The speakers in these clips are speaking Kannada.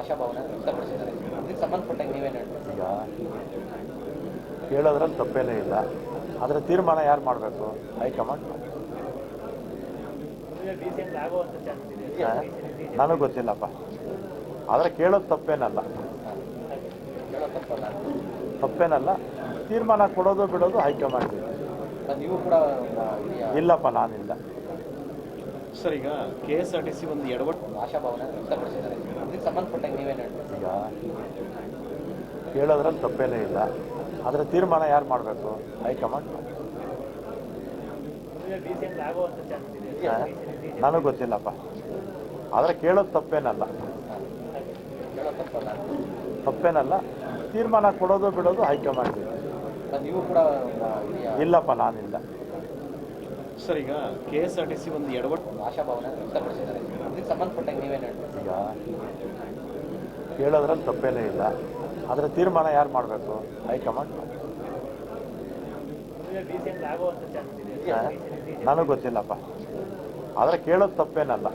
ಆಶಾಭಾವನೆ ವ್ಯಕ್ತಪಡಿಸಿದ್ದಾರೆ. ಇದಕ್ಕೆ ಸಂಬಂಧಪಟ್ಟಂಗೆ ನೀವೇನು ಹೇಳ್ತೀರಿ? ಈಗ ಕೇಳೋದ್ರಲ್ಲಿ ತಪ್ಪೇನೇ ಇಲ್ಲ. ಆದರೆ ತೀರ್ಮಾನ ಯಾರು ಮಾಡಬೇಕು? ಹೈಕಮಾಂಡ್? ನನಗೆ ಗೊತ್ತಿಲ್ಲಪ್ಪ. ಆದರೆ ಕೇಳೋದು ತಪ್ಪೇನಲ್ಲ. ತಪ್ಪೇನಲ್ಲ. ತೀರ್ಮಾನ ಕೊಡೋದು ಬಿಡೋದು ಹೈಕಮಾಂಡ್. ನೀವು ಕೂಡ ಇಲ್ಲಪ್ಪ ನಾನಿಲ್ಲ. ಸರ್ ಈಗ K S R T C ಒಂದು ಎಡವಟ್ಟು ಆಶಾಭಾವನೆ ವ್ಯಕ್ತಪಡಿಸಿದ್ದಾರೆ. ಸಂಬಂಧಪಟ್ಟಂಗೆ ನೀವೇನು ಹೇಳ್ತೀರಿ ಈಗ ಕೇಳೋದ್ರಲ್ಲಿ ತಪ್ಪೇನೇ ಇಲ್ಲ. ಆದರೆ ತೀರ್ಮಾನ ಯಾರು ಮಾಡಬೇಕು? ಹೈಕಮಾಂಡ್? ನನಗೆ ಗೊತ್ತಿಲ್ಲಪ್ಪ. ಆದರೆ ಕೇಳೋದು ತಪ್ಪೇನಲ್ಲ. ತಪ್ಪೇನಲ್ಲ. ತೀರ್ಮಾನ ಕೊಡೋದು ಬಿಡೋದು ಹೈಕಮಾಂಡ್. ನೀವು ಕೂಡ ಇಲ್ಲಪ್ಪ ನಾನಿಲ್ಲ. ಸರ್ ಈಗ K S R T C ಒಂದು ಎಡವಟ್ಟು ಆಶಾಭಾವನೆ ಭವನ ಸಂಬಂಧಪಟ್ಟಂಗೆ ನೀವೇನು ಹೇಳ್ತೀರಿ ಈಗ ಕೇಳೋದ್ರಲ್ಲಿ ತಪ್ಪೇನೇ ಇಲ್ಲ. ಆದರೆ ತೀರ್ಮಾನ ಯಾರು ಮಾಡಬೇಕು? ಹೈಕಮಾಂಡ್? ನನಗೆ ಗೊತ್ತಿಲ್ಲಪ್ಪ. ಆದರೆ ಕೇಳೋದು ತಪ್ಪೇನಲ್ಲ.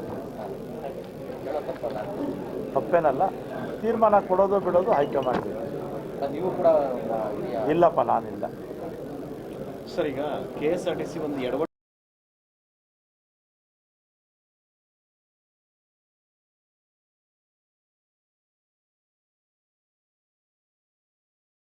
ತಪ್ಪೇನಲ್ಲ. ತೀರ್ಮಾನ ಕೊಡೋದು ಬಿಡೋದು ಹೈಕಮಾಂಡ್. ನೀವು ಕೂಡ ಇಲ್ಲಪ್ಪ, ನಾನಿಲ್ಲ. ಸರ್, ಈಗ K S R T C ಒಂದು ಎಡವಟ್ಟು